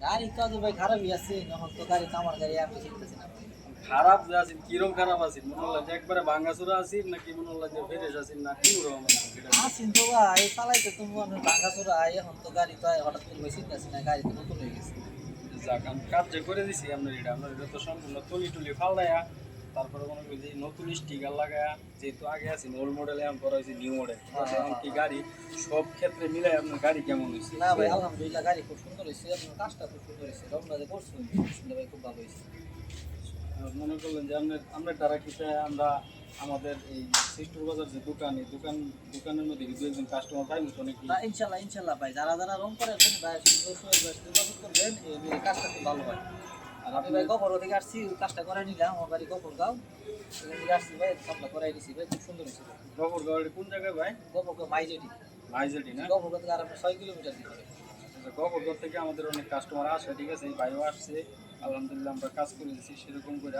গাড়ি কাজ ভাই খারাপই আছে। এখন তো গাড়ি তো আমার গাড়ি আমি চিনতেছি না। খারাপ যে আছেন কিরম খারাপ আছেন মনে হলো যে একবারে ভাঙ্গাচুরা আছেন নাকি মনে হলো যে ফেরেস আছেন না কি রকম আছেন তো ভাই চালাইতে মনে এখন তো গাড়ি তো হঠাৎ করে চিনতেছি না গাড়ি তো নতুন হয়ে গেছে। যাক আমি করে দিছি আপনার এটা আপনার এটা তো সম্পূর্ণ তলি টুলি ফালদায়া তারপরে মনে করি যে নতুন স্টিকার লাগায়া যেহেতু আগে আছি ওল্ড মডেলে এখন করা হয়েছে নিউ মডেল এখন কি গাড়ি সব ক্ষেত্রে মিলাই আপনার গাড়ি কেমন হয়েছে? না ভাই আলহামদুলিল্লাহ গাড়ি খুব সুন্দর হয়েছে আপনার কাজটা খুব সুন্দর হয়েছে রমনা যে করছ সুন্দর ভাই খুব ভালো হয়েছে। মনে করলেন যে আপনার আমরা তারা কি চাই আমরা আমাদের এই সিস্টুর বাজার যে দোকান এই দোকান দোকানের মধ্যে দু একজন কাস্টমার পাইবো তো নাকি না ইনশাল্লাহ ইনশাল্লাহ ভাই যারা যারা রং করে যোগাযোগ করবেন কাজটা খুব ভালো হয়। আর আমি ভাই থেকে আসছি কাজটা করে নিলাম আমার বাড়ি গাঁও। সেখান থেকে আসছি ভাই কাজটা করাই দিছি ভাই খুব সুন্দর হয়েছে। গফর গাড়ি কোন জায়গায় ভাই? গফর গাঁও মাইজেটি না? গাঁও থেকে আর আপনার ছয় কিলোমিটার দিতে হবে গফরগড় থেকে আমাদের অনেক কাস্টমার আসে ঠিক আছে? এই ভাইও আসছে আলহামদুলিল্লাহ আমরা কাজ করে দিচ্ছি সেরকম করে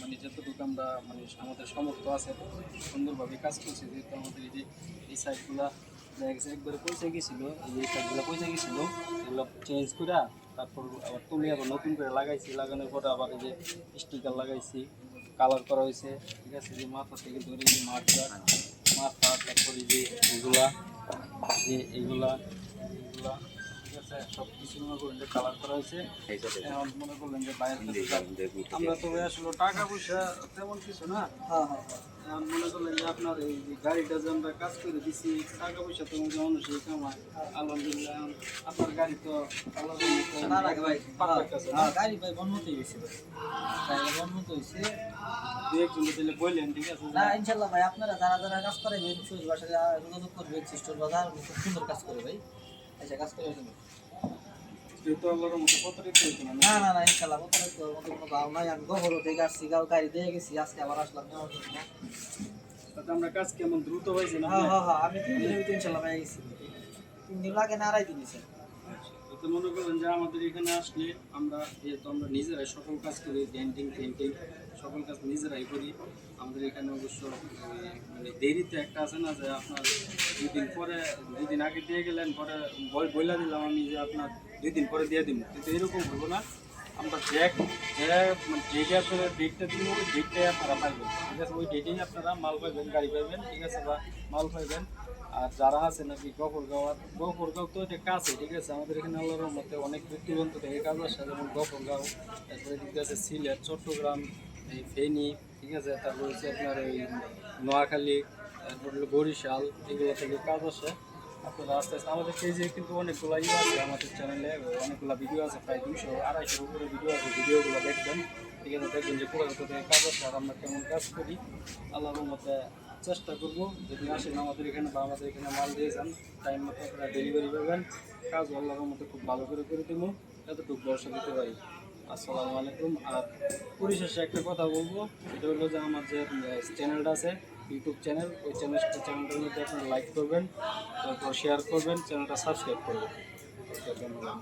মানে যতটুকু আমরা মানে আমাদের সমর্থ আছে সুন্দরভাবে কাজ করছি যেহেতু আমাদের এই যে এই সাইডগুলা দেখা গেছে একবারে পয়সা গেছিল এই সাইডগুলো পয়সা গেছিল এগুলো চেঞ্জ করে তারপর আবার তুলে আবার নতুন করে লাগাইছি, লাগানোর পরে আবার যে স্টিকার লাগাইছি কালার করা হয়েছে, ঠিক আছে? যে মাথা থেকে ধরে যে মাঠটা মাথা তারপরে যে এগুলা যে এগুলা আছে সব কিছু মনে করলেন যে কালার করা হয়েছে। এখন মনে করলেন যে বাইরে আমরা তো ভাই আসলে টাকা পয়সা তেমন কিছু না। হ্যাঁ হ্যাঁ হ্যাঁ। এখন মনে করলেন যে আপনার এই যে গাড়িটা যে আমরা কাজ করে দিছি টাকা পয়সা তো যে মানুষই কামায়। আলহামদুলিল্লাহ আপনার গাড়ি তো হ্যাঁ গাড়ি ভাই বন্যত হয়েছে গাড়ি বন্যত হয়েছে। না ইনশাল্লাহ ভাই আপনারা যারা যারা কাজ করে বাসায় যোগাযোগ সিস্টোর বাজার খুব সুন্দর কাজ করে ভাই। আচ্ছা কাজ করে না? না না না ইনশাল্লাহ মতো মতো কোনো ভাব নাই আমি গভর থেকে আসছি গাও গাড়ি দিয়ে গেছি আজকে আবার আসলাম নেওয়ার জন্য। তাতে আমরা কাজ কেমন দ্রুত হয়েছে না? হ্যাঁ হ্যাঁ হ্যাঁ আমি তিন দিনের ভিতরে ইনশাল্লাহ গেছি। তিন দিন লাগে না আড়াই দিন তো মনে করেন যে আমাদের এখানে আসলে আমরা যেহেতু আমরা নিজেরাই সকল কাজ করি ডেন্টিং পেন্টিং সকল কাজ নিজেরাই করি। আমাদের এখানে অবশ্য মানে দেরিতে একটা আছে না যে আপনার দুই দিন পরে দুই দিন আগে দিয়ে গেলেন, পরে বই বইলা দিলাম আমি যে আপনার দুই দিন পরে দিয়ে দিব। কিন্তু এরকম হলো না। আমরা যে যে মানে যেটা আপনারা ডেটটা দিব, ওই ডেটটাই আপনারা পাইবেন। ঠিক আছে? ওই ডেটেই আপনারা মাল পাইবেন, গাড়ি পাইবেন, ঠিক আছে বা? মাল পাইবেন। আর যারা আছে নাকি গফরগাঁও আর গফরগাঁও তো এটা কাছে ঠিক আছে? আমাদের এখানে আল্লাহর রহমতে অনেক ব্যক্তিগত থেকে। কাজ আসে যেমন গফরগাঁও, তারপরে ঠিক আছে সিলেট, চট্টগ্রাম, এই ফেনী, ঠিক আছে? তারপর হচ্ছে আপনার এই নোয়াখালী, তারপর বরিশাল, এগুলো থেকে কাজ আসে আপনারা আস্তে আস্তে আমাদের পেজে কিন্তু অনেকগুলো ইয়ে আছে, আমাদের চ্যানেলে অনেকগুলো ভিডিও আছে, প্রায় দুশো আড়াইশোর উপরে ভিডিও আছে ভিডিওগুলো দেখবেন। ঠিক আছে, দেখবেন যে পুরো থেকে কাজ আছে আর আমরা কেমন কাজ করি। আল্লাহর মতে চেষ্টা করব, যদি আসেন আমাদের এখানে বা আমাদের এখানে মাল দিয়ে যান টাইম মতো আপনারা ডেলিভারি পাবেন। কাজ আল্লাহর মতো খুব ভালো করে করে দেবো, এতটুকু ভরসা দিতে পারি। আসসালামু আলাইকুম। আর পরিশেষে একটা কথা বলব, সেটা হলো যে আমার যে চ্যানেলটা আছে ইউটিউব চ্যানেল ওই চ্যানেল চ্যানেলটার মধ্যে আপনারা লাইক করবেন, তারপর শেয়ার করবেন চ্যানেলটা সাবস্ক্রাইব করবেন। ধন্যবাদ